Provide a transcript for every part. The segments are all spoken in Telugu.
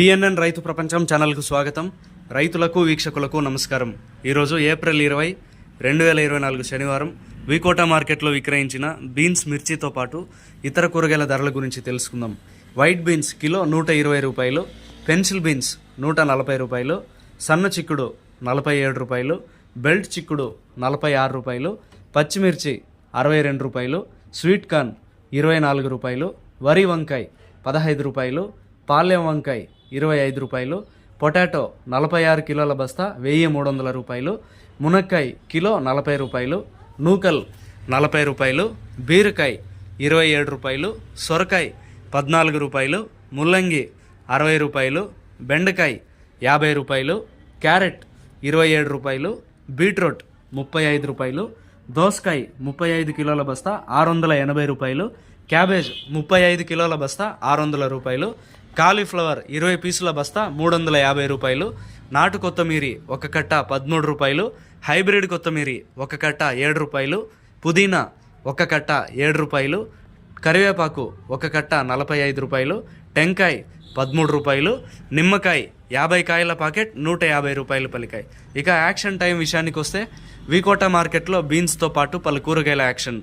పిఎన్ఎన్ రైతు ప్రపంచం ఛానల్కు స్వాగతం. రైతులకు వీక్షకులకు నమస్కారం. ఈరోజు ఏప్రిల్ ఇరవై రెండు వేల ఇరవై నాలుగు శనివారం వికోట మార్కెట్లో విక్రయించిన బీన్స్ మిర్చితో పాటు ఇతర కూరగాయల ధరల గురించి తెలుసుకుందాం. వైట్ బీన్స్ కిలో నూట ఇరవై రూపాయలు పెన్సిల్ బీన్స్ నూట నలభై రూపాయలు సన్న చిక్కుడు నలభై ఏడు రూపాయలు బెల్ట్ చిక్కుడు నలభై ఆరు రూపాయలు పచ్చిమిర్చి అరవై రెండు రూపాయలు స్వీట్ కార్న్ ఇరవై నాలుగు రూపాయలు వరి వంకాయ పదహైదు రూపాయలు పాలెం వంకాయ ఇరవై ఐదు రూపాయలు. పొటాటో నలభై ఆరు కిలోల బస్తా వెయ్యి మూడు వందల రూపాయలు. మునక్కాయ కిలో నలభై రూపాయలు. నూకల్ నలభై రూపాయలు. బీరకాయ ఇరవై ఏడు రూపాయలు. సొరకాయ పద్నాలుగు రూపాయలు. ముల్లంగి అరవై రూపాయలు. బెండకాయ యాభై రూపాయలు. క్యారెట్ ఇరవై ఏడు రూపాయలు. బీట్రూట్ ముప్పై ఐదు రూపాయలు. దోసకాయ ముప్పై ఐదు కిలోల బస్తా ఆరు వందల ఎనభై రూపాయలు. క్యాబేజ్ ముప్పై ఐదు కిలోల బస్తా ఆరు వందల రూపాయలు. కాలీఫ్లవర్ ఇరవై పీసుల బస్తా మూడు వందల యాభై రూపాయలు. నాటు కొత్తమీరి ఒక కట్ట పదమూడు రూపాయలు. హైబ్రిడ్ కొత్తమీరి ఒక కట్ట ఏడు రూపాయలు. పుదీనా ఒక కట్ట ఏడు రూపాయలు. కరివేపాకు ఒక కట్ట నలభై ఐదు రూపాయలు. టెంకాయ్ పదమూడు రూపాయలు. నిమ్మకాయ యాభై కాయల పాకెట్ నూట యాభై రూపాయలు పలికాయి. ఇక యాక్షన్ టైం విషయానికి వస్తే వికోట మార్కెట్లో బీన్స్తో పాటు పలు కూరగాయల యాక్షన్.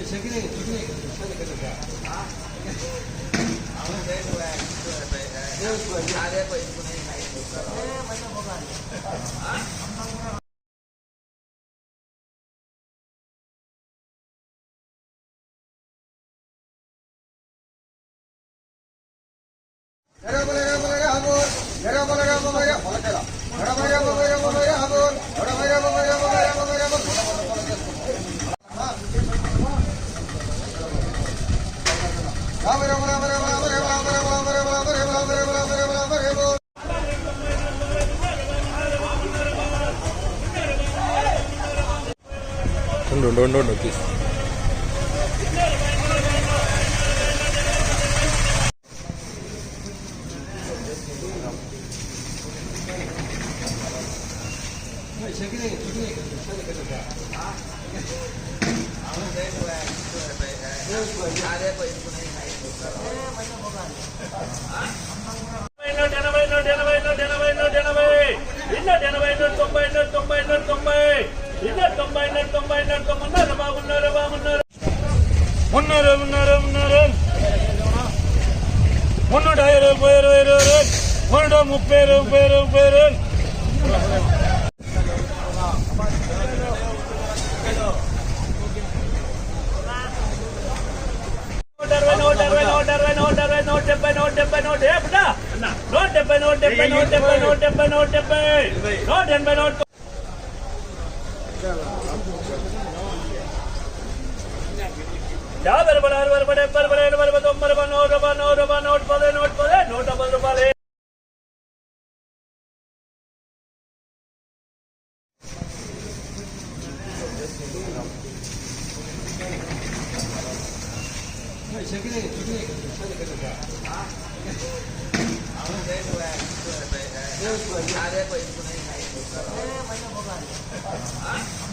Gracias. ఉండు ఉండు ఉండు ఉండు తీసు నూట ఎనభై ఎనభై నూట నూట తొంభై నూట తొంభై నూట తొంభై తొంభై నూట తొంభై నూట మున్నూట ఇరవై ఇరవై ఇరవై ముప్పై ముప్పై ముప్పై నూట అరవై నూట అరవై నూట అరవై నూట అరవై నూట డెబ్బై నూట డెబ్బై నూట ఏ బిడ్డ నూట డెబ్బై నూట డెబ్బై నూట డెబ్బై నూట డెబ్బై నూట డెబ్బై నూట ఎనభై నూట యాభై రూపాయలు అరవై రూపాయలు డెబ్బై 先给你，先给你，车子给你开。啊。好，再过来，再过来，再过来，再过来，不能开。哎，我先不管。啊。